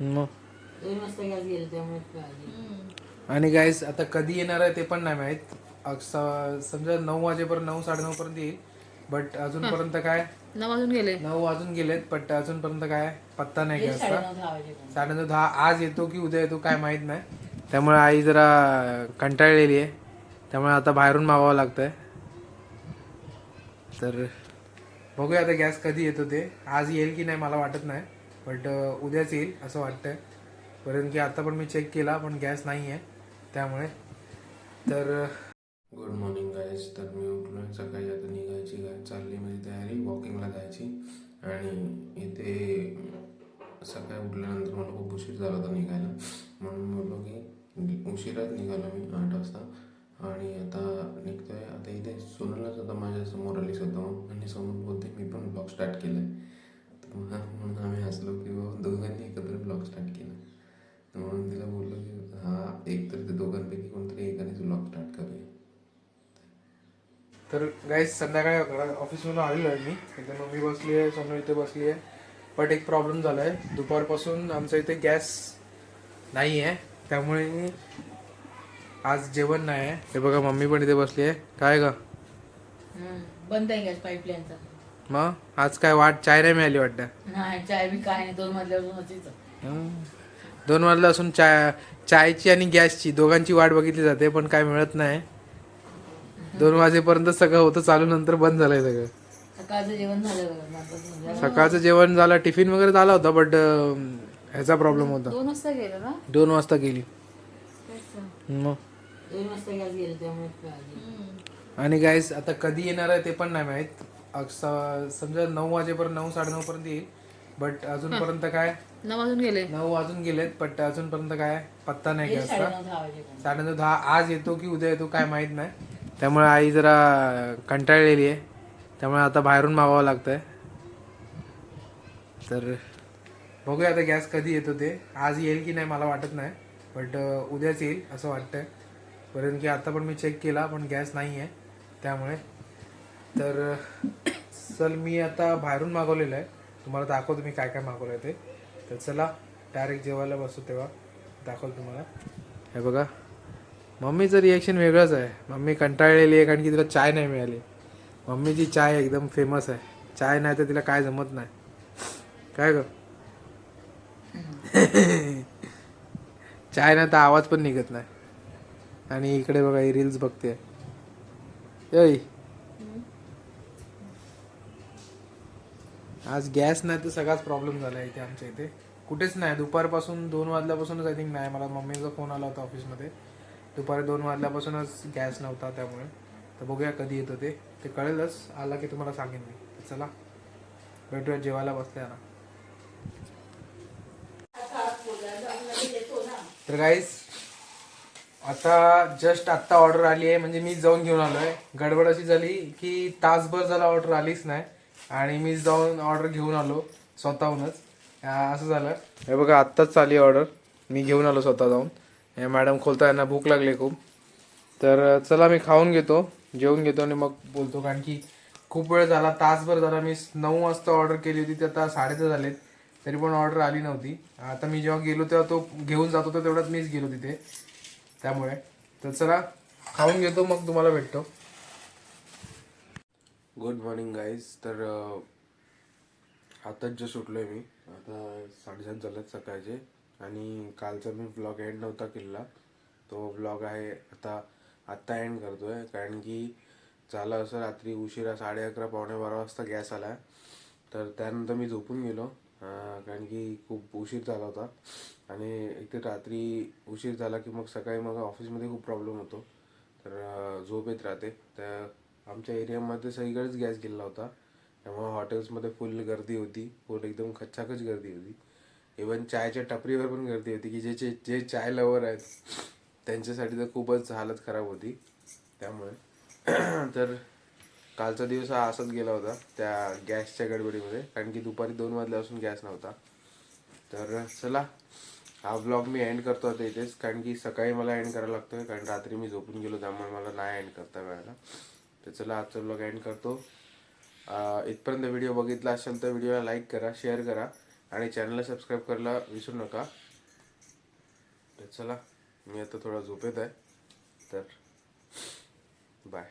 मग. आणि गाईस आता कधी येणार आहे ते पण नाही माहीत. समजा नऊ वाजेपर्यंत नऊ साडेनऊ पर्यंत येईल. बट अजूनपर्यंत काय? नऊ वाजून गेले. नऊ वाजून गेलेत बट अजूनपर्यंत काय? पत्ता नाही येईल गॅसचा. साडेनऊ दहा आज येतो की उद्या येतो काय माहीत नाही. त्यामुळे आई जरा कंटाळलेली आहे. त्यामुळे आता बाहेरून मागवावं लागतंय. तर बघूया आता गॅस कधी येतो ते. आज येईल की नाही मला वाटत नाही. बट उद्याच येईल असं वाटतंय. कारण की आता पण मी चेक केला पण गॅस नाही आहे त्यामुळे. तर गुड मॉर्निंग गाईज तर मी उठलो सकाळी आता निघायची गाय चालली माझी तयारी वॉकिंगला जायची. आणि इथे सकाळी उठल्यानंतर मला खूप उशीर झाला होता निघायला. म्हणून मी बोललो की उशिराच निघालो मी आठ वाजता. आणि आता निघतोय. आता इथे सोनलच आता माझ्यासमोर आली स्वतः आणि समोर बोलते मी पण ब्लॉग स्टार्ट केलं आहे तर गाईज संध्याकाळी ऑफिसमधून आलेलो आहे मी. इथे मम्मी बसली आहे सोनू इथे बसली आहे. बट एक प्रॉब्लेम झाला आहे दुपारपासून आमच्या इथे गॅस नाही आहे त्यामुळे आज जेवण नाही आहे. हे बघा मम्मी पण इथे बसली आहे. काय ग? हम्म. बंद आहे गॅस पाईपलाईनचा मग? आज काय वाट चाय नाही मिळाली वाटतं? नाही चाय बी काय नाही. दोन हं. दोन वाजला असून चाय चायची आणि गॅसची दोघांची वाट बघितली जाते पण काय मिळत नाही. दोन वाजेपर्यंत सगळं होतं चालू नंतर बंद झालंय सगळं. सकाळचं जेवण झालं बघा. सकाळचं जेवण झालं टिफिन वगैरे झाला होता बट ह्याचा प्रॉब्लेम होता. दोन वाजता गेले ना? दोन वाजता गेली. मग? दोन वाजता गॅस गेले त्यामुळे कळाली. आणि गाईस आता कधी येणार आहे ते पण नाही माहीत. अक्सा- समजा नऊ वाजेपर्यंत नऊ साडेनऊ पर्यंत येईल. बट अजूनपर्यंत काय? नऊ वाजून गेले. नऊ वाजून गेलेत बट अजूनपर्यंत काय? पत्ता नाही गॅसचा. साडेनऊ दहा वाजेपर्यंत. साडेनऊ दहा. आज येतो की उद्या येतो काय माहीत नाही. त्यामुळे आई जरा कंटाळलेली आहे. त्यामुळे आता बाहेरून मागवावं लागतंय. तर बघूया आता गॅस कधी येतो ते. आज येईल की नाही मला वाटत नाही बट उद्याच येईल असं वाटतंय. कारण की आता पण मी चेक केला पण गॅस नाही आहे त्यामुळे. तर चल मी आता बाहेरून मागवलेलं आहे. तुम्हाला दाखवतो मी काय काय मागवलं आहे ते. तर चला डायरेक्ट जेवायला बसू तेव्हा. दाखवतो तुम्हाला. हे बघा. मम्मीचं रिॲक्शन वेगळंच आहे. मम्मी कंटाळलेली आहे कारण की तिला चाय नाही मिळाली. मम्मीची चाय एकदम फेमस आहे. चाय नाही तर तिला काय जमत नाही. काय ग? चाय नाही तर आवाज पण निघत नाही. आणि इकडे बघा ही रील्स बघते. ऐ आज गॅस नाही तर सगळाच प्रॉब्लेम झाला आहे इथे आमच्या इथे. कुठेच नाही. दुपारपासून दोन वाजल्यापासूनच आय थिंक नाही. मला मम्मीचा फोन आला होता ऑफिसमध्ये दुपारी दोन वाजल्यापासूनच गॅस नव्हता त्यामुळे. तर बघूया कधी येतो ते. ते कळेलच. आला की तुम्हाला सांगेन मी. चला. भेटूया जेवायला बसल्या ना. तर गाईस आता जस्ट आत्ता ऑर्डर आली आहे. म्हणजे मी जाऊन घेऊन आलो आहे गडबड अशी झाली की तासभर झाला ऑर्डर आलीच नाही. आणि मी जाऊन ऑर्डर घेऊन आलो स्वतःहूनच. असं झालं. हे बघा आत्ताच आली ऑर्डर मी घेऊन आलो स्वतः जाऊन. हे मॅडम खोलता यांना भूक लागली खूप. तर चला मी खाऊन घेतो जेवून घेतो आणि मग बोलतो. कारण की खूप वेळ झाला तासभर झाला मी नऊ वाजता ऑर्डर केली होती ते आता साडेदहा झालेत. तरी पण ऑर्डर आली नव्हती. आता मी जेव्हा गेलो तेव्हा तो घेऊन जात होतो तेवढ्यात मीच गेलो तिथे. त्यामुळे. तर चला खाऊन घेतो मग तुम्हाला भेटतो. गुड मॉर्निंग गाईज तर आताच जे सुटलो आहे मी. आता साडेसात झालेत सकाळचे. आणि कालचा मी ब्लॉग एंड नव्हता केलेला. तो ब्लॉग आहे आता आत्ता एंड आहे कारण की झालं असं रात्री उशिरा साडे अकरा पावणे बारा वाजता गॅस आला. तर त्यानंतर मी झोपून गेलो. कारण की खूप उशीर झाला होता. आणि एक तर रात्री उशीर झाला की मग सकाळी मग ऑफिसमध्ये खूप प्रॉब्लेम होतो. तर झोप येत राहते. तर आमच्या एरियामध्ये सगळीकडेच गॅस गेलेला होता. त्यामुळे हॉटेल्समध्ये फुल गर्दी होती. फुल एकदम खच्चाखच गर्दी होती. इवन चायच्या टपरीवर पण गर्दी होती की जे जे जे चाय लवर आहेत त्यांच्यासाठी तर खूपच हालत खराब होती. त्यामुळे तर कालचा दिवस हा असाच गेला होता त्या गॅसच्या गडबडीमध्ये. कारण की दुपारी दोन वाजल्यापासून गॅस नव्हता. तर चला हा ब्लॉग मी एंड करतो आता इथेच. कारण की सकाळी मला एंड करायला लागतोय. कारण रात्री मी झोपून गेलो त्यामुळे मला नाही एंड करता वेळेला. तर चला आजचा ब्लॉग एंड करतो. इथपर्यंत व्हिडिओ बघितला असेल तर व्हिडिओला लाईक करा शेअर करा. आणि चॅनलला सबस्क्राईब करायला विसरू नका. तर चला मी आता थोडा झोपेत आहे. तर बाय